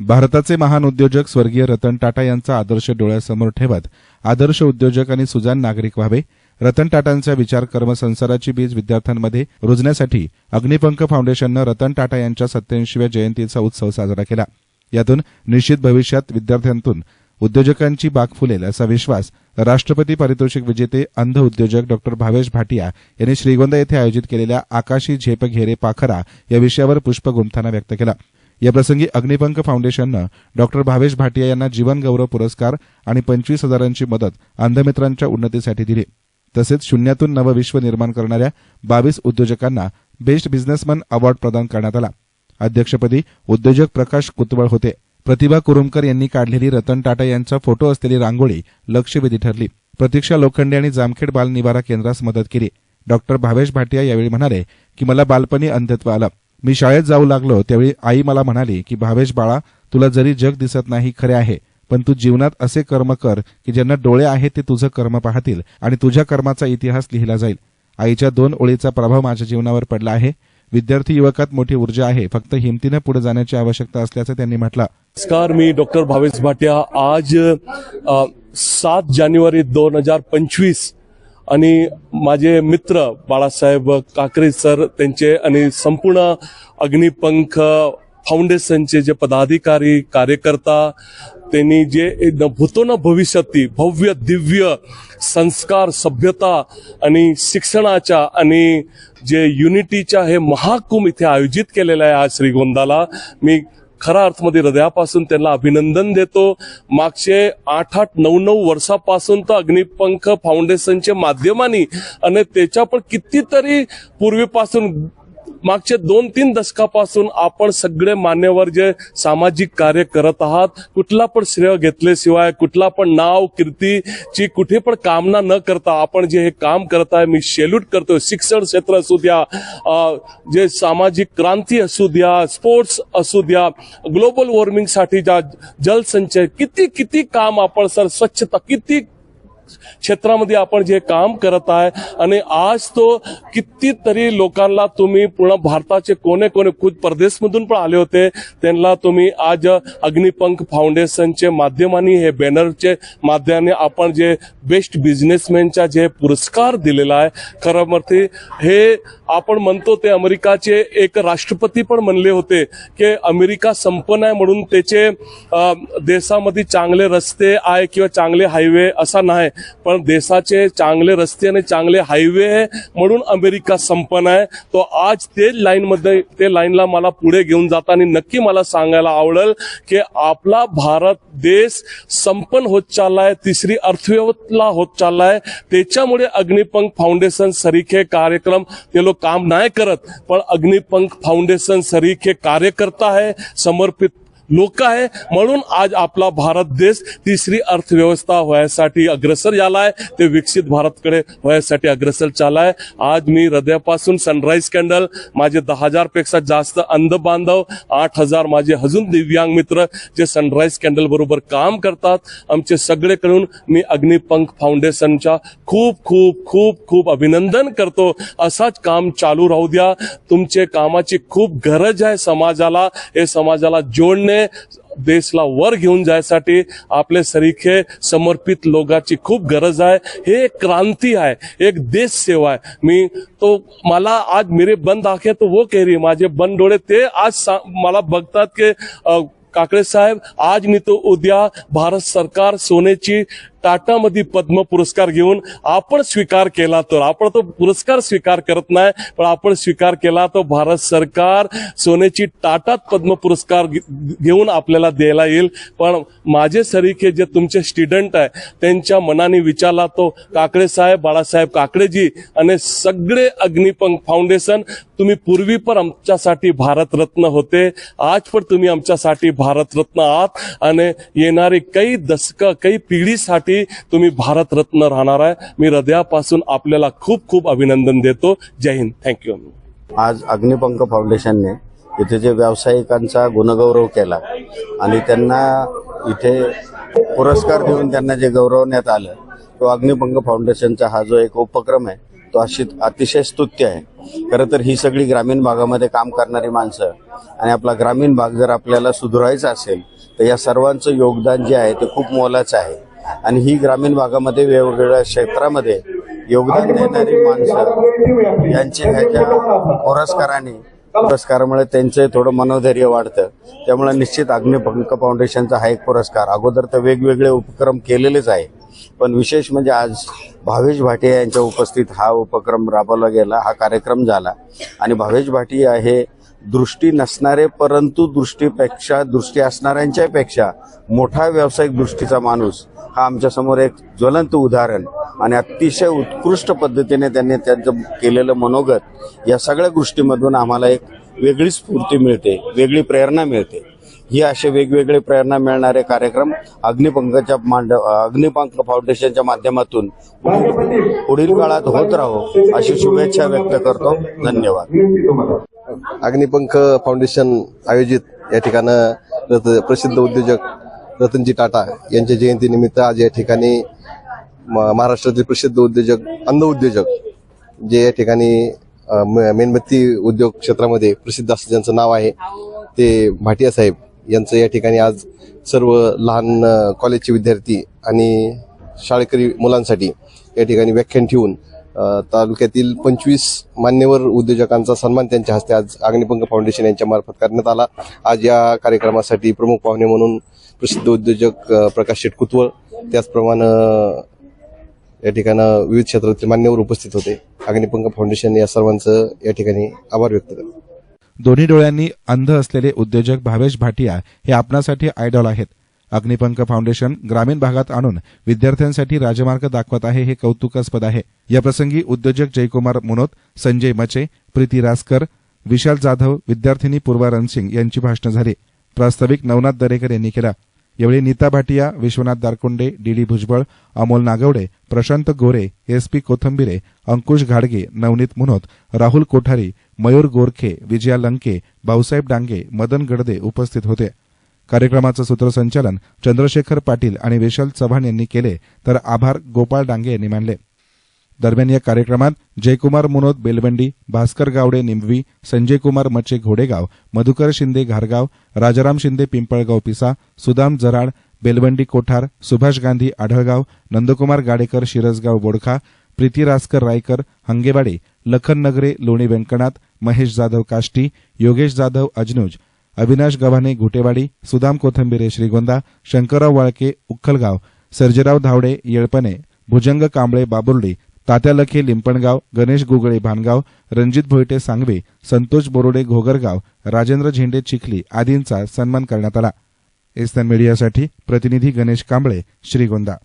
भारताचे महान उद्योजक स्वर्गीय रतन टाटा यांचा आदर्श डोळ्यासमोर ठेवत आदर्श उद्योजक आणि सुजान नागरिक व्हावे. रतन टाटांचा विचार कर्म संसाराची बीज विद्यार्थ्यांमध्ये रुजण्यासाठी अग्निपंख फाउंडेशननं रतन टाटा यांच्या सत्याऐंशीव्या जयंतीचा उत्सव साजरा केला. यातून निश्चित भविष्यात विद्यार्थ्यांतून उद्योजकांची बाग फुलेल असा विश्वास राष्ट्रपती पारितोषिक विजेते अंध उद्योजक डॉक्टर भावेश भाटिया यांनी श्रीगोंदा येथे आयोजित केलेल्या आकाशी झेप घेरे पाखरा या विषयावर पुष्प गुंफताना व्यक्त केला. याप्रसंगी अग्निपंख फाउंडेशननं डॉक्टर भावेश भाटिया यांना जीवनगौरव पुरस्कार आणि पंचवीस हजारांची मदत अंधमित्रांच्या उन्नतीसाठी दिली. तसेच शून्यातून नवविश्व निर्माण करणाऱ्या बावीस उद्योजकांना बेस्ट बिझनेसमन अवॉर्ड प्रदान करण्यात आला. अध्यक्षपदी उद्योजक प्रकाश कुतवळ होते. प्रतिभा कुरुमकर यांनी काढलेली रतन टाटा यांचा फोटो असलेली रांगोळी लक्षवेधी ठरली. प्रतीक्षा लोखंडे आणि जामखेड बाल निवारा केंद्रास मदत केली. डॉक्टर भावेश भाटिया यावेळी म्हणाले की मला बालपणी अंधत्व आलं. मी शाळेत जाऊ लागलो त्यावेळी आई मला म्हणाली की भावेश बाळा तुला जरी जग दिसत नाही खरे आहे पण तू जीवनात असे कर्म कर की ज्यांना डोळे आहेत ते तुझं कर्म पाहतील आणि तुझ्या कर्माचा इतिहास लिहिला जाईल. आईच्या दोन ओळीचा प्रभाव माझ्या जीवनावर पडला आहे. विद्यार्थी युवकात मोठी ऊर्जा आहे. फक्त हिमतीनं पुढे जाण्याची आवश्यकता असल्याचं त्यांनी म्हटलं. नमस्कार मी डॉक्टर भावेश भाटिया. आज सात जानेवारी दोन हजार पंचवीस आणि माझे मित्र बाळासाहेब काकरे सर त्यांचे आणि संपूर्ण अग्निपंख फाउंडेशनचे जे पदाधिकारी कार्यकर्ता त्यांनी जे भूतो न भविष्यती भव्य दिव्य संस्कार सभ्यता आणि शिक्षणाच्या आणि जे युनिटीच्या हे महाकुंभ इथे आयोजित केलेलं आहे आज श्रीगोंदाला मी खऱ्या अर्थमध्ये हृदयापासून त्यांना अभिनंदन देतो. मागचे आठ आठ नऊ नऊ वर्षापासून तर अग्निपंख फाउंडेशनच्या माध्यमाने आणि त्याच्या पण कितीतरी पूर्वीपासून मागच्या दोन तीन दशकापासून आपण सगळे मान्यवर जे सामाजिक कार्य करत आहात कुठला पण श्रेय घेतल्याशिवाय कुठला पण नाव कीर्तीची कुठे पण कामना न करता आपण जे हे काम करत आहे मी सेल्यूट करतो शिक्षण क्षेत्र असू द्या जे सामाजिक क्रांती असू द्या स्पोर्ट्स असू द्या ग्लोबल वॉर्मिंगसाठी ज्या जलसंचय किती किती काम आपण सर स्वच्छता किती क्षेत्रामध्ये आपण जे काम करत आहे आणि आज तो कितीतरी लोकांना तुम्ही पूर्ण भारताचे कोणे कोणे खुद परदेशमधून पण आले होते त्यांना तुम्ही आज अग्निपंख फाउंडेशनचे माध्यमाने हे बॅनरचे माध्यमाने आपण जे बेस्ट बिझनेसमॅनचा जे पुरस्कार दिलेला आहे खरं म्हणजे हे आपण म्हणतो ते अमेरिकाचे एक राष्ट्रपती पण म्हणले होते की अमेरिका संपन्न आहे म्हणून त्याचे देशामध्ये चांगले रस्ते आहे किंवा चांगले हायवे असा नाही. पण देशाचे चांगले रस्ते आणि चांगले हायवे आहे म्हणून अमेरिका संपन्न आहे. तो आज ते लाईनमध्ये ते लाईनला मला पुढे घेऊन जाता आणि नक्की मला सांगायला आवडेल की आपला भारत देश संपन्न होत चाललाय तिसरी अर्थव्यवस्था होत चाललाय. त्याच्यामुळे अग्निपंख फाउंडेशन सरीखे कार्यक्रम ते लोक काम नाही करत पण अग्निपंख फाउंडेशन सरीखे कार्यकर्ता आहे समर्पित लोक आहे. म्हणून आज आपला भारत देश तिसरी अर्थव्यवस्था व्हायसाठी अग्रसर झालाय. ते विकसित भारतकडे व्हायसाठी अग्रसर चालाय आज मी हृदयापासून सनराईज कॅन्डल माझे दहा हजारपेक्षा जास्त अंध बांधव आठ हजार माझे अजून दिव्यांग मित्र जे सनराईज कॅन्डल बरोबर काम करतात. आमचे सगळेकडून मी अग्निपंख फाउंडेशनच्या खूप खूप खूप खूप अभिनंदन करतो. असाच काम चालू राहू द्या. तुमचे कामाची खूप गरज आहे समाजाला. हे समाजाला जोडणे देशला वर घेऊन जायसाठी आपले सरीखे समर्पित लोकांची खूप गरज आहे. हे एक क्रांती आहे एक देश सेवा आहे. मी तो मला आज मेरे बंद आखे तो वो कह रही माझे बंद डोळे ते आज मला बघतात की काकडे साहेब आज मी तो उद्या भारत सरकार सोन्याची टाटामध्ये पद्म पुरस्कार घेऊन आपण स्वीकार केला तर आपण तो पुरस्कार स्वीकार करत नाही पण आपण स्वीकार केला तो भारत सरकार सोन्याची टाटात पद्म पुरस्कार घेऊन आपल्याला द्यायला येईल. पण माझे सरीखे जे तुमचे स्टुडंट आहे त्यांच्या मनाने विचारला तो काकडे साहेब बाळासाहेब काकडेजी आणि सगळे अग्निपंख फाउंडेशन तुम्ही पूर्वी पण आमच्यासाठी भारतरत्न होते आज पण तुम्ही आमच्यासाठी भारतरत्न आहात आणि येणारी काही दशकं काही पिढीसाठी तुम्ही भारतरत्न राहणार आहे. मी हृदयापासून आपल्याला खूप खूप अभिनंदन देतो. जय हिंद. थँक्यू आज अग्निपंख फाउंडेशनने इथे जे व्यावसायिकांचा गुणगौरव केला आणि त्यांना इथे पुरस्कार देऊन त्यांना जे गौरवण्यात आलं तो अग्निपंख फाउंडेशनचा हा जो एक उपक्रम आहे तो अशी अतिशय स्तुत्य आहे. खरं तर ही सगळी ग्रामीण भागामध्ये काम करणारी माणसं आणि आपला ग्रामीण भाग जर आपल्याला सुधारायचा असेल तर या सर्वांचं योगदान जे आहे ते खूप मोलाचं आहे. आणि ही ग्रामीण भागामध्ये वेगवेगळ्या क्षेत्रामध्ये योगदान देणारी माणसं यांचे ह्याच्या पुरस्काराने पुरस्कारामुळे त्यांचं थोडं मनोधैर्य वाढतं. त्यामुळे निश्चित अग्निपंख फाउंडेशनचा हा एक पुरस्कार. अगोदर तर वेगवेगळे उपक्रम केलेलेच आहे. पण विशेष म्हणजे आज भावेश भाटिया यांच्या उपस्थित हा उपक्रम राबवला गेला हा कार्यक्रम झाला. आणि भावेश भाटिया हे दृष्टी नसणारे परंतु दृष्टीपेक्षा दृष्टी असणाऱ्यांच्यापेक्षा मोठा व्यावसायिक दृष्टीचा माणूस. हा आमच्यासमोर एक ज्वलंत उदाहरण आणि अतिशय उत्कृष्ट पद्धतीने त्यांनी त्यांचं केलेलं मनोगत या सगळ्या गोष्टीमधून आम्हाला एक वेगळी स्फूर्ती मिळते वेगळी प्रेरणा मिळते. ही असे वेगवेगळे प्रेरणा मिळणारे कार्यक्रम अग्निपंखच्या मांड अग्निपंख फाउंडेशनच्या माध्यमातून पुढील काळात होत राहो अशी शुभेच्छा व्यक्त करतो. धन्यवाद. अग्निपंख फाउंडेशन आयोजित या ठिकाणं प्रसिद्ध उद्योजक रतनजी टाटा यांच्या जयंतीनिमित्त आज या ठिकाणी म- महाराष्ट्रातील प्रसिद्ध उद्योजक अंध उद्योजक जे या ठिकाणी म- मेणबत्ती उद्योग क्षेत्रामध्ये प्रसिद्ध असं ज्यांचं नाव आहे ते भाटिया साहेब यांचं या ठिकाणी आज सर्व लहान कॉलेजचे विद्यार्थी आणि शाळकरी मुलांसाठी या ठिकाणी व्याख्यान ठेवून तालुक्यातील पंचवीस मान्यवर उद्योजकांचा सन्मान त्यांच्या हस्ते आज अग्निपंख फाउंडेशन यांच्या मार्फत करण्यात आला. आज या कार्यक्रमासाठी प्रमुख पाहुणे म्हणून प्रसिद्ध उद्योजक प्रकाश शेटकुतवळ त्याचप्रमाणे या ठिकाणं विविध क्षेत्रातील मान्यवर उपस्थित होते. अग्निपंख फाउंडेशन या सर्वांचं या ठिकाणी आभार व्यक्त करतो. दोन्ही डोळ्यांनी अंध असलेले उद्योजक भावेश भाटिया हे आपणासाठी आयडॉल आहेत. अग्निपंख फाउंडेशन ग्रामीण भागात आणून विद्यार्थ्यांसाठी राजमार्ग दाखवत आहे हे कौतुकास्पद आहे. याप्रसंगी उद्योजक जयकुमार मुनोत संजय मचे प्रीती रासकर विशाल जाधव विद्यार्थिनी पूर्वा रणसिंग यांची भाषणं झाली. प्रास्ताविक नवनाथ दरेकर यांनी केला. यावेळी Neeta Bhatia Vishwanath Darkunde D D Bhujbal Amol Nagawade Prashant Gore S P Kothambire Ankush घाडगे नवनीत मुनोत राहुल कोठारी मयूर गोरखे विजया लंके भाऊसाहेब डांगे मदन गडदे उपस्थित होते. कार्यक्रमाचं सूत्रसंचालन चंद्रशेखर पाटील आणि विशाल चव्हाण यांनी केले तर आभार गोपाळ डांगे यांनी मानले. दरम्यान या कार्यक्रमात जयकुमार मुनोद बेलवंडी भास्कर गावडे निंबवी संजय कुमार मचे घोडेगाव मधुकर शिंदे घारगाव राजाराम शिंदे पिंपळगाव पिसा सुदाम जराड बेलवंडी कोठार सुभाष गांधी आढळगाव नंदकुमार गाडेकर शिरसगाव बोडखा प्रीती रासकर रायकर हंगेवाडे लखन नगरे लोणी व्यंकनाथ महेश जाधव काष्टी योगेश जाधव अजनुज अविनाश गव्हाणे घुटेवाडी सुदाम कोथंबिरे श्रीगोंदा शंकरराव वाळके उक्खलगाव सर्जेराव धावडे येळपणे भुजंग कांबळे बाबुर्डी तात्या लखे लिंपणगाव गणेश गुगळे भानगाव रणजित भोईटे सांगवे संतोष बोरोडे घोगरगाव राजेंद्र झेंडे चिखली आदींचा सन्मान करण्यात आला. एस्तन मीडियासाठी प्रतिनिधी गणेश कांबळे श्रीगोंदा.